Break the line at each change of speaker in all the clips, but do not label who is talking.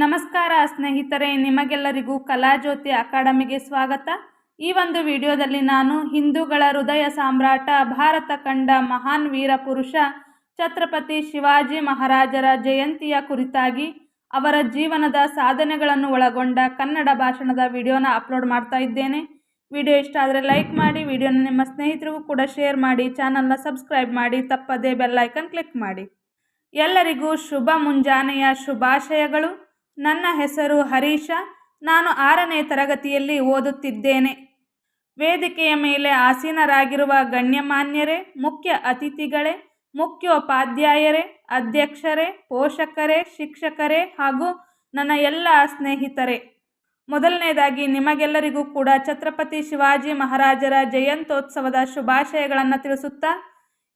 ನಮಸ್ಕಾರ ಸ್ನೇಹಿತರೆ, ನಿಮಗೆಲ್ಲರಿಗೂ ಕಲಾಜ್ಯೋತಿ ಅಕಾಡೆಮಿಗೆ ಸ್ವಾಗತ. ಈ ಒಂದು ವಿಡಿಯೋದಲ್ಲಿ ನಾನು ಹಿಂದೂಗಳ ಹೃದಯ ಸಾಮ್ರಾಟ, ಭಾರತ ಕಂಡ ಮಹಾನ್ ವೀರ ಪುರುಷ ಛತ್ರಪತಿ ಶಿವಾಜಿ ಮಹಾರಾಜರ ಜಯಂತಿಯ ಕುರಿತಾಗಿ ಅವರ ಜೀವನದ ಸಾಧನೆಗಳನ್ನು ಒಳಗೊಂಡ ಕನ್ನಡ ಭಾಷಣದ ವಿಡಿಯೋನ ಅಪ್ಲೋಡ್ ಮಾಡ್ತಾ ಇದ್ದೇನೆ. ವಿಡಿಯೋ ಇಷ್ಟ ಆದರೆ ಲೈಕ್ ಮಾಡಿ, ವಿಡಿಯೋನ ನಿಮ್ಮ ಸ್ನೇಹಿತರಿಗೂ ಕೂಡ ಶೇರ್ ಮಾಡಿ, ಚಾನಲ್ನ ಸಬ್ಸ್ಕ್ರೈಬ್ ಮಾಡಿ, ತಪ್ಪದೇ ಬೆಲ್ಲೈಕನ್ ಕ್ಲಿಕ್ ಮಾಡಿ. ಎಲ್ಲರಿಗೂ ಶುಭ ಮುಂಜಾನೆಯ ಶುಭಾಶಯಗಳು. ನನ್ನ ಹೆಸರು ಹರೀಶ. ನಾನು ಆರನೇ ತರಗತಿಯಲ್ಲಿ ಓದುತ್ತಿದ್ದೇನೆ. ವೇದಿಕೆಯ ಮೇಲೆ ಆಸೀನರಾಗಿರುವ ಗಣ್ಯಮಾನ್ಯರೇ, ಮುಖ್ಯ ಅತಿಥಿಗಳೇ, ಮುಖ್ಯೋಪಾಧ್ಯಾಯರೇ, ಅಧ್ಯಕ್ಷರೇ, ಪೋಷಕರೇ, ಶಿಕ್ಷಕರೇ ಹಾಗೂ ನನ್ನ ಎಲ್ಲ ಸ್ನೇಹಿತರೇ. ಮೊದಲನೇದಾಗಿ ನಿಮಗೆಲ್ಲರಿಗೂ ಕೂಡ ಛತ್ರಪತಿ ಶಿವಾಜಿ ಮಹಾರಾಜರ ಜಯಂತ್ಯೋತ್ಸವದ ಶುಭಾಶಯಗಳನ್ನು ತಿಳಿಸುತ್ತಾ,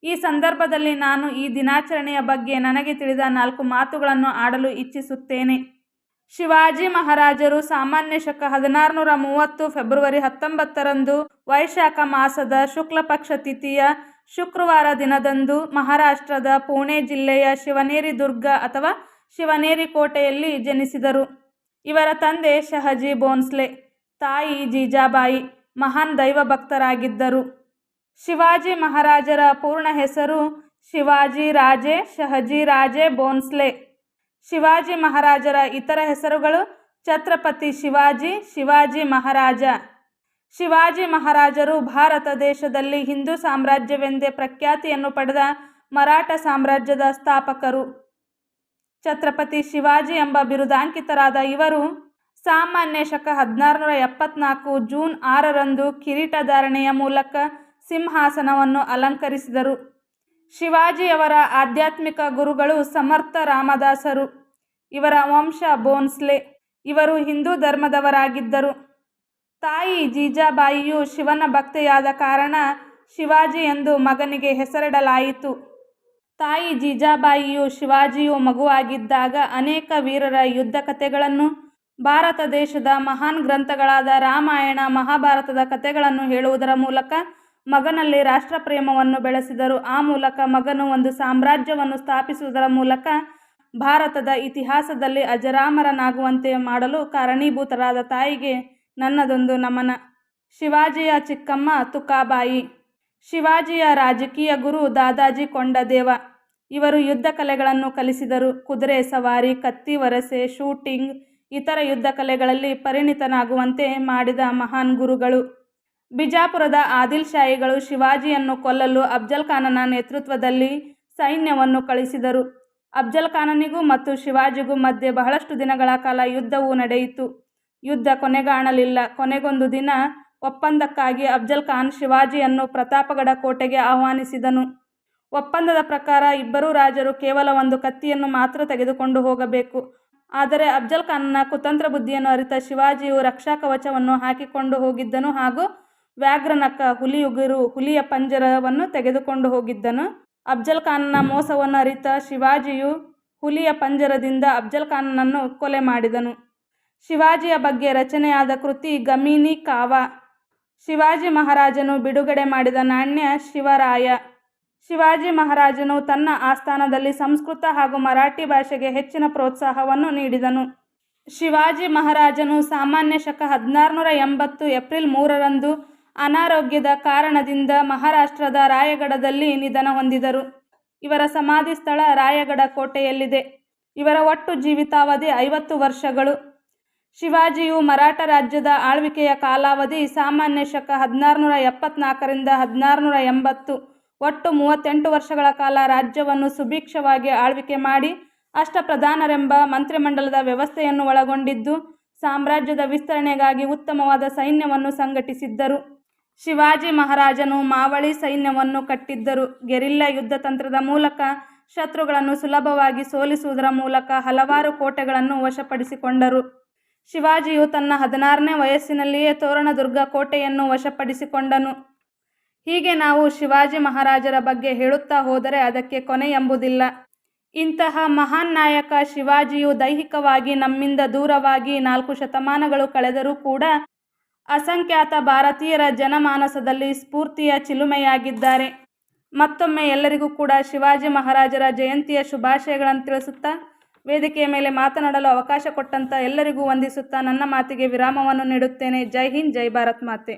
ಈ ಸಂದರ್ಭದಲ್ಲಿ ನಾನು ಈ ದಿನಾಚರಣೆಯ ಬಗ್ಗೆ ನನಗೆ ತಿಳಿದ ನಾಲ್ಕು ಮಾತುಗಳನ್ನು ಆಡಲು ಇಚ್ಛಿಸುತ್ತೇನೆ. ಶಿವಾಜಿ ಮಹಾರಾಜರು ಸಾಮಾನ್ಯ ಶಕ ಹದಿನಾರುನೂರ ಮೂವತ್ತು ಫೆಬ್ರವರಿ ಹತ್ತೊಂಬತ್ತರಂದು ವೈಶಾಖ ಮಾಸದ ಶುಕ್ಲ ಪಕ್ಷ ತಿಥಿಯ ಶುಕ್ರವಾರ ದಿನದಂದು ಮಹಾರಾಷ್ಟ್ರದ ಪುಣೆ ಜಿಲ್ಲೆಯ ಶಿವನೇರಿ ದುರ್ಗ ಅಥವಾ ಶಿವನೇರಿ ಕೋಟೆಯಲ್ಲಿ ಜನಿಸಿದರು. ಇವರ ತಂದೆ ಶಹಜಿ ಬೋನ್ಸ್ಲೆ ತಾಯಿ ಜೀಜಾಬಾಯಿ, ಮಹಾನ್ ದೈವ ಭಕ್ತರಾಗಿದ್ದರು. ಶಿವಾಜಿ ಮಹಾರಾಜರ ಪೂರ್ಣ ಹೆಸರು ಶಿವಾಜಿ ರಾಜೇ, ಶಹಜಿ ರಾಜೇ ಬೋನ್ಸ್ಲೆ ಶಿವಾಜಿ ಮಹಾರಾಜರ ಇತರ ಹೆಸರುಗಳು ಛತ್ರಪತಿ ಶಿವಾಜಿ ಶಿವಾಜಿ ಮಹಾರಾಜ. ಶಿವಾಜಿ ಮಹಾರಾಜರು ಭಾರತ ದೇಶದಲ್ಲಿ ಹಿಂದೂ ಸಾಮ್ರಾಜ್ಯವೆಂದೇ ಪ್ರಖ್ಯಾತಿಯನ್ನು ಪಡೆದ ಮರಾಠ ಸಾಮ್ರಾಜ್ಯದ ಸ್ಥಾಪಕರು. ಛತ್ರಪತಿ ಶಿವಾಜಿ ಎಂಬ ಬಿರುದಾಂಕಿತರಾದ ಇವರು ಸಾಮಾನ್ಯ ಶಕ ಹದಿನಾರುನೂರ ಎಪ್ಪತ್ನಾಲ್ಕು ಜೂನ್ ಆರರಂದು ಕಿರೀಟಧಾರಣೆಯ ಮೂಲಕ ಸಿಂಹಾಸನವನ್ನು ಅಲಂಕರಿಸಿದರು. ಶಿವಾಜಿಯವರ ಆಧ್ಯಾತ್ಮಿಕ ಗುರುಗಳು ಸಮರ್ಥ ರಾಮದಾಸರು. ಇವರ ವಂಶ ಬೋನ್ಸ್ಲೆ ಇವರು ಹಿಂದೂ ಧರ್ಮದವರಾಗಿದ್ದರು. ತಾಯಿ ಜೀಜಾಬಾಯಿಯು ಶಿವನ ಭಕ್ತೆಯಾದ ಕಾರಣ ಶಿವಾಜಿ ಎಂದು ಮಗನಿಗೆ ಹೆಸರಿಡಲಾಯಿತು. ತಾಯಿ ಜೀಜಾಬಾಯಿಯು ಶಿವಾಜಿಯು ಮಗುವಾಗಿದ್ದಾಗ ಅನೇಕ ವೀರರ ಯುದ್ಧ ಕಥೆಗಳನ್ನು, ಭಾರತ ದೇಶದ ಮಹಾನ್ ಗ್ರಂಥಗಳಾದ ರಾಮಾಯಣ, ಮಹಾಭಾರತದ ಕಥೆಗಳನ್ನು ಹೇಳುವುದರ ಮೂಲಕ ಮಗನಲ್ಲಿ ರಾಷ್ಟ್ರಪ್ರೇಮವನ್ನು ಬೆಳೆಸಿದರು. ಆ ಮೂಲಕ ಮಗನು ಒಂದು ಸಾಮ್ರಾಜ್ಯವನ್ನು ಸ್ಥಾಪಿಸುವುದರ ಮೂಲಕ ಭಾರತದ ಇತಿಹಾಸದಲ್ಲಿ ಅಜರಾಮರನಾಗುವಂತೆ ಮಾಡಲು ಕಾರಣೀಭೂತರಾದ ತಾಯಿಗೆ ನನ್ನದೊಂದು ನಮನ. ಶಿವಾಜಿಯ ಚಿಕ್ಕಮ್ಮ ತುಕಾಬಾಯಿ. ಶಿವಾಜಿಯ ರಾಜಕೀಯ ಗುರು ದಾದಾಜಿ ಕೊಂಡದೇವ ಇವರು ಯುದ್ಧ ಕಲೆಗಳನ್ನು ಕಲಿಸಿದರು. ಕುದುರೆ, ಸವಾರಿ, ಕತ್ತಿ, ವರಸೆ, ಶೂಟಿಂಗ್, ಇತರ ಯುದ್ಧ ಕಲೆಗಳಲ್ಲಿ ಪರಿಣಿತನಾಗುವಂತೆ ಮಾಡಿದ ಮಹಾನ್ ಗುರುಗಳು. ಬಿಜಾಪುರದ ಆದಿಲ್ ಶಾಹಿಗಳು ಶಿವಾಜಿಯನ್ನು ಕೊಲ್ಲಲು ಅಫ್ಜಲ್ ಖಾನನ ನೇತೃತ್ವದಲ್ಲಿ ಸೈನ್ಯವನ್ನು ಕಳಿಸಿದರು. ಅಫ್ಜಲ್ ಖಾನನಿಗೂ ಮತ್ತು ಶಿವಾಜಿಗೂ ಮಧ್ಯೆ ಬಹಳಷ್ಟು ದಿನಗಳ ಕಾಲ ಯುದ್ಧವು ನಡೆಯಿತು. ಯುದ್ಧ ಕೊನೆಗಾಣಲಿಲ್ಲ. ಕೊನೆಗೊಂದು ದಿನ ಒಪ್ಪಂದಕ್ಕಾಗಿ ಅಫ್ಜಲ್ ಖಾನ್ ಶಿವಾಜಿಯನ್ನು ಪ್ರತಾಪಗಡ ಕೋಟೆಗೆ ಆಹ್ವಾನಿಸಿದನು. ಒಪ್ಪಂದದ ಪ್ರಕಾರ ಇಬ್ಬರೂ ರಾಜರು ಕೇವಲ ಒಂದು ಕತ್ತಿಯನ್ನು ಮಾತ್ರ ತೆಗೆದುಕೊಂಡು ಹೋಗಬೇಕು. ಆದರೆ ಅಫ್ಜಲ್ ಖಾನ್ನ ಕುತಂತ್ರ ಬುದ್ಧಿಯನ್ನು ಅರಿತ ಶಿವಾಜಿಯು ರಕ್ಷಾ ಕವಚವನ್ನು ಹಾಕಿಕೊಂಡು ಹೋಗಿದ್ದನು ಹಾಗೂ ವ್ಯಾಘ್ರನಕ ಹುಲಿಯುಗುರು ಹುಲಿಯ ಪಂಜರವನ್ನು ತೆಗೆದುಕೊಂಡು ಹೋಗಿದ್ದನು. ಅಫ್ಜಲ್ ಖಾನ್ನ ಮೋಸವನ್ನು ಅರಿತ ಶಿವಾಜಿಯು ಹುಲಿಯ ಪಂಜರದಿಂದ ಅಫ್ಜಲ್ ಖಾನ್ನನ್ನು ಕೊಲೆ ಮಾಡಿದನು. ಶಿವಾಜಿಯ ಬಗ್ಗೆ ರಚನೆಯಾದ ಕೃತಿ ಗಮೀನಿ ಕಾವ. ಶಿವಾಜಿ ಮಹಾರಾಜನು ಬಿಡುಗಡೆ ಮಾಡಿದ ನಾಣ್ಯ ಶಿವರಾಯ. ಶಿವಾಜಿ ಮಹಾರಾಜನು ತನ್ನ ಆಸ್ಥಾನದಲ್ಲಿ ಸಂಸ್ಕೃತ ಹಾಗೂ ಮರಾಠಿ ಭಾಷೆಗೆ ಹೆಚ್ಚಿನ ಪ್ರೋತ್ಸಾಹವನ್ನು ನೀಡಿದನು. ಶಿವಾಜಿ ಮಹಾರಾಜನು ಸಾಮಾನ್ಯ ಶಕ ಹದಿನಾರುನೂರ ಎಂಬತ್ತು ಏಪ್ರಿಲ್ ಮೂರರಂದು ಅನಾರೋಗ್ಯದ ಕಾರಣದಿಂದ ಮಹಾರಾಷ್ಟ್ರದ ರಾಯಗಡದಲ್ಲಿ ನಿಧನ ಹೊಂದಿದರು. ಇವರ ಸಮಾಧಿ ಸ್ಥಳ ರಾಯಗಢ ಕೋಟೆಯಲ್ಲಿದೆ. ಇವರ ಒಟ್ಟು ಜೀವಿತಾವಧಿ ಐವತ್ತು ವರ್ಷಗಳು. ಶಿವಾಜಿಯು ಮರಾಠ ರಾಜ್ಯದ ಆಳ್ವಿಕೆಯ ಕಾಲಾವಧಿ ಸಾಮಾನ್ಯ ಶಕ ಹದಿನಾರುನೂರ ಎಪ್ಪತ್ನಾಲ್ಕರಿಂದ ಹದಿನಾರುನೂರ ಎಂಬತ್ತು, ಒಟ್ಟು ಮೂವತ್ತೆಂಟು ವರ್ಷಗಳ ಕಾಲ ರಾಜ್ಯವನ್ನು ಸುಭಿಕ್ಷವಾಗಿ ಆಳ್ವಿಕೆ ಮಾಡಿ ಅಷ್ಟಪ್ರಧಾನರೆಂಬ ಮಂತ್ರಿಮಂಡಲದ ವ್ಯವಸ್ಥೆಯನ್ನು ಒಳಗೊಂಡಿದ್ದು, ಸಾಮ್ರಾಜ್ಯದ ವಿಸ್ತರಣೆಗಾಗಿ ಉತ್ತಮವಾದ ಸೈನ್ಯವನ್ನು ಸಂಘಟಿಸಿದ್ದರು. ಶಿವಾಜಿ ಮಹಾರಾಜನು ಮಾವಳಿ ಸೈನ್ಯವನ್ನು ಕಟ್ಟಿದ್ದರು. ಗೆರಿಲ್ಲಾ ಯುದ್ಧ ತಂತ್ರದ ಮೂಲಕ ಶತ್ರುಗಳನ್ನು ಸುಲಭವಾಗಿ ಸೋಲಿಸುವುದರ ಮೂಲಕ ಹಲವಾರು ಕೋಟೆಗಳನ್ನು ವಶಪಡಿಸಿಕೊಂಡರು. ಶಿವಾಜಿಯು ತನ್ನ ಹದಿನಾರನೇ ವಯಸ್ಸಿನಲ್ಲಿಯೇ ತೋರಣದುರ್ಗ ಕೋಟೆಯನ್ನು ವಶಪಡಿಸಿಕೊಂಡನು. ಹೀಗೆ ನಾವು ಶಿವಾಜಿ ಮಹಾರಾಜರ ಬಗ್ಗೆ ಹೇಳುತ್ತಾ ಹೋದರೆ ಅದಕ್ಕೆ ಕೊನೆ ಎಂಬುದಿಲ್ಲ. ಇಂತಹ ಮಹಾನ್ ನಾಯಕ ಶಿವಾಜಿಯು ದೈಹಿಕವಾಗಿ ನಮ್ಮಿಂದ ದೂರವಾಗಿ ನಾಲ್ಕು ಶತಮಾನಗಳು ಕಳೆದರೂ ಕೂಡ ಅಸಂಖ್ಯಾತ ಭಾರತೀಯರ ಜನಮಾನಸದಲ್ಲಿ ಸ್ಫೂರ್ತಿಯ ಚಿಲುಮೆಯಾಗಿದ್ದಾರೆ. ಮತ್ತೊಮ್ಮೆ ಎಲ್ಲರಿಗೂ ಕೂಡ ಶಿವಾಜಿ ಮಹಾರಾಜರ ಜಯಂತಿಯ ಶುಭಾಶಯಗಳನ್ನು ತಿಳಿಸುತ್ತಾ, ವೇದಿಕೆಯ ಮೇಲೆ ಮಾತನಾಡಲು ಅವಕಾಶ ಕೊಟ್ಟಂತ ಎಲ್ಲರಿಗೂ ವಂದಿಸುತ್ತಾ ನನ್ನ ಮಾತಿಗೆ ವಿರಾಮವನ್ನು ನೀಡುತ್ತೇನೆ. ಜೈ ಹಿಂದ್, ಜೈ ಭಾರತ್ ಮಾತೆ.